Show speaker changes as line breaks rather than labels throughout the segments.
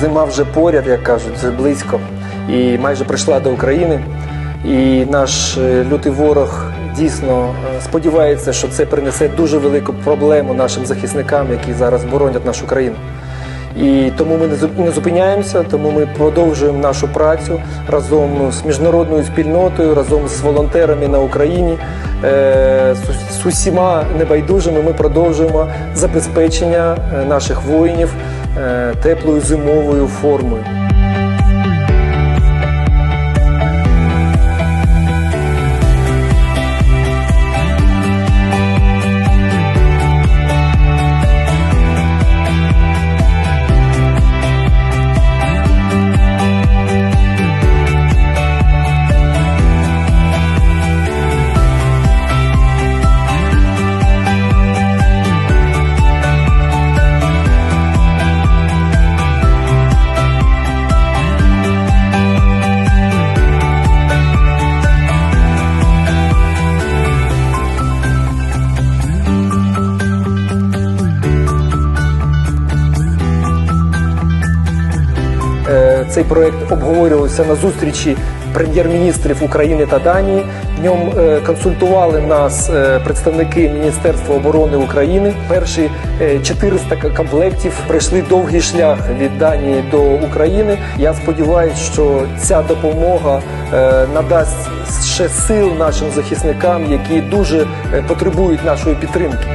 Зима вже поряд, як кажуть, вже близько, і майже прийшла до України. І наш е, лютий ворог дійсно е, сподівається, що це принесе дуже велику проблему нашим захисникам, які зараз боронять нашу країну. І тому ми не зупиняємося, тому ми продовжуємо нашу працю разом з міжнародною спільнотою, разом з волонтерами на Україні, е, з- усіма небайдужими. Ми продовжуємо забезпечення наших воїнів теплою зимовою формою. Цей проект обговорювався на зустрічі прем'єр-міністрів України та Данії. В ньому е, консультували нас е, представники Міністерства оборони України. Перші е, 400 комплектів пройшли довгий шлях від Данії до України. Я сподіваюся, що ця допомога е, надасть ще сил нашим захисникам, які дуже е, потребують нашої підтримки.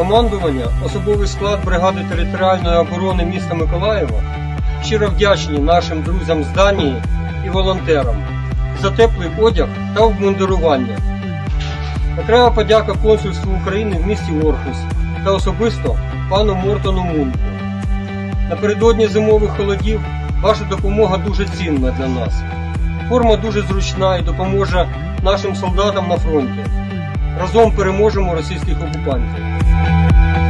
Командування, особовий склад бригади територіальної оборони міста Миколаєва щиро вдячні нашим друзям з Данії і волонтерам за теплий одяг та обмундирування. Окрема подяка консульству України в місті Орхус та особисто пану Мортону Мунку. Напередодні зимових холодів ваша допомога дуже цінна для нас. Форма дуже зручна і допоможе нашим солдатам на фронті. Разом переможемо російських окупантів. Podcast.